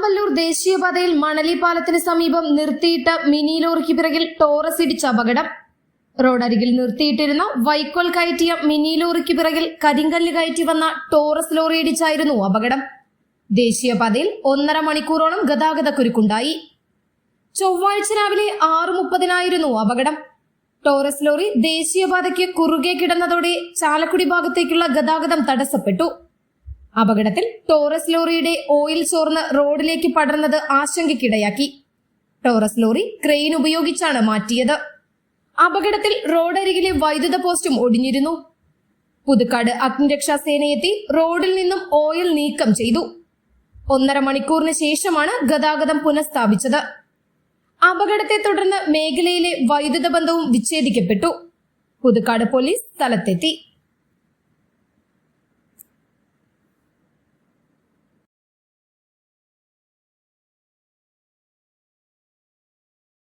ആമ്പല്ലൂർ ദേശീയപാതയിൽ മണലി പാലത്തിന് സമീപം നിർത്തിയിട്ട മിനി ലോറിക്ക് പിറകിൽ ടോറസ് ഇടിച്ച അപകടം. റോഡരികിൽ നിർത്തിയിട്ടിരുന്ന വൈക്കോൽ കയറ്റിയ മിനി ലോറിക്ക് പിറകിൽ കരിങ്കല്ല് കയറ്റി വന്ന ടോറസ് ലോറി ഇടിച്ചായിരുന്നു അപകടം. ദേശീയപാതയിൽ ഒന്നര മണിക്കൂറോളം ഗതാഗതക്കുരുക്കുണ്ടായി ചൊവ്വാഴ്ച രാവിലെ ആറ് മുപ്പതിനായിരുന്നു അപകടം. ടോറസ് ലോറി ദേശീയപാതയ്ക്ക് കുറുകെ കിടന്നതോടെ ചാലക്കുടി ഭാഗത്തേക്കുള്ള ഗതാഗതം തടസ്സപ്പെട്ടു. അപകടത്തിൽ ടോറസ് ലോറിയുടെ ഓയിൽ ചോർന്ന് റോഡിലേക്ക് പടർന്നത് ആശങ്കയ്ക്കിടയാക്കി. ടോറസ് ലോറി ക്രെയിൻ ഉപയോഗിച്ചാണ് മാറ്റിയത്. അപകടത്തിൽ റോഡരികിലെ വൈദ്യുത പോസ്റ്റും ഒടിഞ്ഞിരുന്നു. പുതുക്കാട് അഗ്നിരക്ഷാ സേനയെത്തി റോഡിൽ നിന്നും ഓയിൽ നീക്കം ചെയ്തു. ഒന്നര മണിക്കൂറിന് ശേഷമാണ് ഗതാഗതം പുനഃസ്ഥാപിച്ചത്. അപകടത്തെ തുടർന്ന് മേഖലയിലെ വൈദ്യുത ബന്ധവും വിച്ഛേദിക്കപ്പെട്ടു. പുതുക്കാട് പോലീസ് സ്ഥലത്തെത്തി.